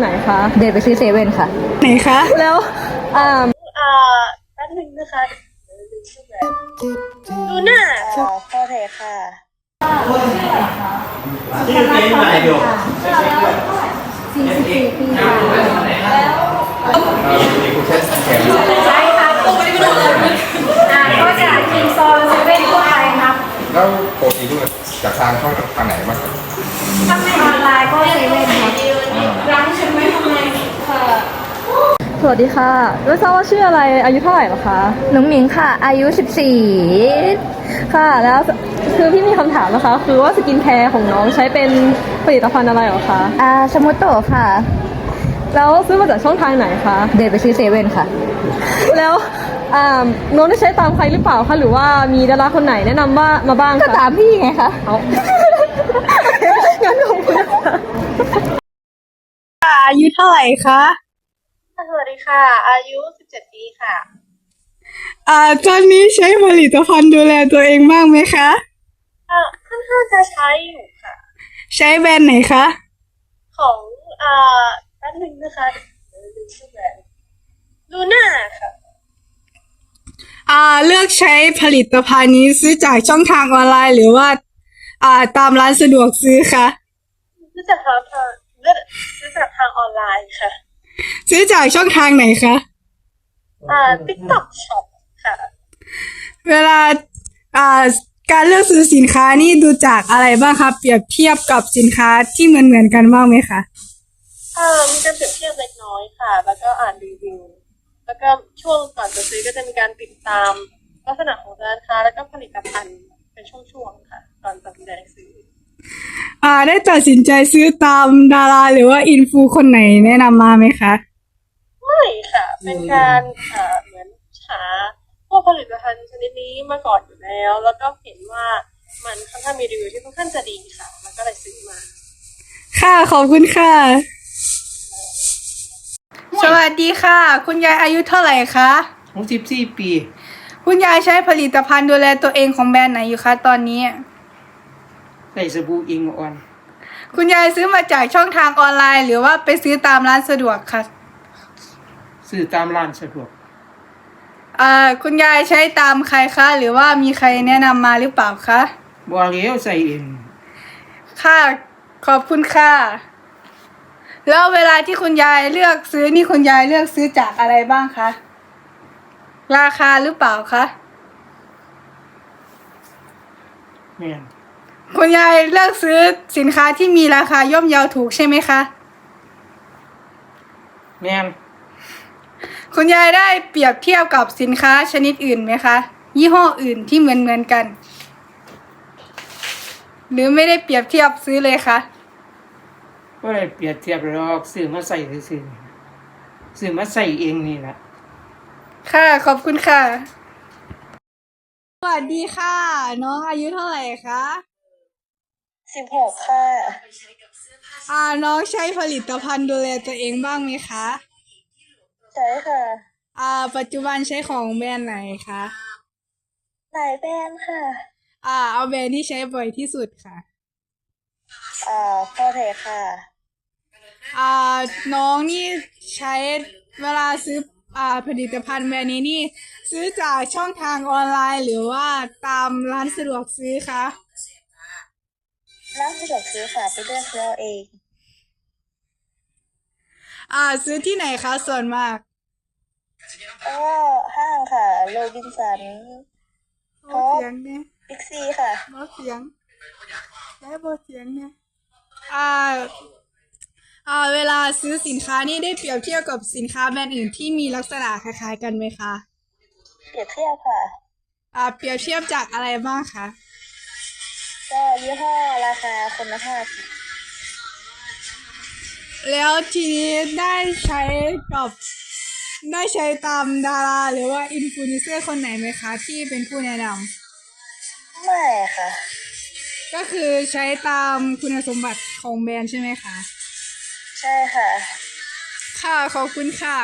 ไหนคะ เดินไปซื้อเซเว่นค่ะ ไหนคะ แล้วอ่าอ่าแป๊บนึงนะคะลืมชื่อแบรนด์ลูน่าค่ะพ่อเทค่ะก็จะคิงซอนเซเว่นทั่วไปครับ แล้วปกติลูกจากทางช่องทางไหนบ้างครับ ถ้าไม่ออนไลน์ก็เซเว่นครับร้านฉันไม่ทำไมค่ะ ส วัสดีค่ะ ไม่ทราบว่าชื่ออะไร อายุเท่าไหร่เหรอคะน้องหมิงค่ะ อายุ 14 ค่ะ แล้วคือพี่มีคำถามนะคะ คือว่าสกินแคร์ของน้องใช้เป็นผลิตภัณฑ์อะไรเหรอคะ อ่าสมุตโตะค่ะ แล้วซื้อมาจากช่องทางไหนคะ เดินไปซื้อเซเว่นค่ะ แล้วอ่าน้องได้ใช้ตามใครหรือเปล่าคะ หรือว่ามีดาราคนไหนแนะนำว่ามาบ้างก็คะตามพี่ไงคะเอางั้นขอบคุณนะคะอายุเท่าไหร่คะ สวัสดีค่ะ อายุ 17 ปีค่ะ อ่า ตอนนี้ใช้ผลิตภัณฑ์ดูแลตัวเองบ้างไหมคะอ่าค่อนข้างจะใช้อยู่ค่ะ ใช้แบรนด์ไหนคะ ของอ่าแป๊บนึงนะคะลืมชื่อแบรนด์ลูน่าค่ะ อ่า เลือกใช้ผลิตภัณฑ์นี้ซื้อจากช่องทางออนไลน์หรือว่า อ่า ตามร้านสะดวกซื้อคะ รู้จักทางทางเลือกรู้จักทางออนไลน์ค่ะ ซื้อจากช่องทางไหนคะอ่า TikTok Shop ค่ะ เวลาอ่าการเลือกซื้อสินค้านี่ดูจากอะไรบ้างคะเปรียบเทียบกับสินค้าที่เหมือนเหมือนๆกันบ้างไหมคะอ่ามีการเปรียบเทียบเล็กน้อยค่ะ แล้วก็อ่านรีวิว แล้วก็ช่วงก่อนจะซื้อก็จะมีการติดตามลักษณะของร้านค้าแล้วก็ผลิตภัณฑ์เป็นช่วงๆค่ะ ก่อนตัดสินใจซื้อ อ่า ได้ตัดสินใจซื้อตามดาราหรือว่าอินฟูคนไหนแนะนำมาไหมคะ ไม่ค่ะ เป็นการเอ่อเหมือนหาพวกผลิตภัณฑ์ชนิดนี้มาก่อนอยู่แล้ว แล้วก็เห็นว่ามันค่อนข้างมีรีวิวที่ค่อนข้างจะดีค่ะ แล้วก็เลยซื้อมา ค่ะ ขอบคุณค่ะ สวัสดีค่ะ คุณยายอายุเท่าไหร่คะ หกสิบสี่ปี คุณยายใช้ผลิตภัณฑ์ดูแลตัวเองของแบรนด์ไหนอยู่คะตอนนี้ ใส่สบู่อิงอ่อน คุณยายซื้อมาจากช่องทางออนไลน์ หรือว่าไปซื้อตามร้านสะดวกคะซื้อตามร้านสะดวกอ่าคุณยายใช้ตามใครคะ หรือว่ามีใครแนะนำมาหรือเปล่าคะบัวเลี้ยวใส่เองค่ะขอบคุณค่ะ แล้วเวลาที่คุณยายเลือกซื้อนี่คุณยายเลือกซื้อจากอะไรบ้างคะราคาหรือเปล่าคะ แม่น คุณยายเลือกซื้อสินค้าที่มีราคาย่อมเยาถูกใช่ไหมคะ แม่นคุณยายได้เปรียบเทียบกับสินค้าชนิดอื่นไหมคะ ยี่ห้ออื่นที่เหมือนเหมือนๆกัน หรือไม่ได้เปรียบเทียบซื้อเลยคะก็เลยเปรียบเทียบหรอกซื้อมาใส่ซื้อๆซื้อมาใส่เองนี่แหละ ค่ะขอบคุณค่ะ สวัสดีค่ะ น้องอายุเท่าไหร่คะ 16ค่ะ อ่าน้องใช้ผลิตภัณฑ์ดูแลตัวเองบ้างไหมคะ ใช่ค่ะ อ่า ปัจจุบันใช้ของแบรนด์ไหนคะหลายแบรนด์ค่ะ อ่า เอาแบรนด์ที่ใช้บ่อยที่สุดค่ะ อ่าพ่อเทค่ะ อ่า น้องนี่ใช้เวลาซื้ออ่าผลิตภัณฑ์แบรนด์นี้นี่ ซื้อจากช่องทางออนไลน์หรือว่าตามร้านสะดวกซื้อคะ ร้านสะดวกซื้อค่ะไปเลือกซื้อเอาเอง อ่า ซื้อที่ไหนคะส่วนมากแล้วก็ห้างค่ะ โรบินสันบอเสียงเนี่ยบิ๊กซีค่ะบอเสียงได้บอเสียงเนี่ย อ่า อ่า เวลาซื้อสินค้านี่ได้เปรียบเทียบกับสินค้าแบรนด์อื่นที่มีลักษณะคล้ายๆกันไหมคะ เปรียบเทียบค่ะ อ่า เปรียบเทียบจากอะไรบ้างคะ ก็ยี่ห้อราคาคุณภาพค่ะแล้วทีนี้ได้ใช้กับได้ใช้ตามดารา หรือว่าอินฟลูเอนเซอร์คนไหนไหมคะ ที่เป็นผู้แนะนไม่ค่ะำก็คือใช้ตามคุณสมบัติของแบรนด์ใช่ไหมคะ ใช่ค่ะ ค่ะ ขอบคุณค่ะ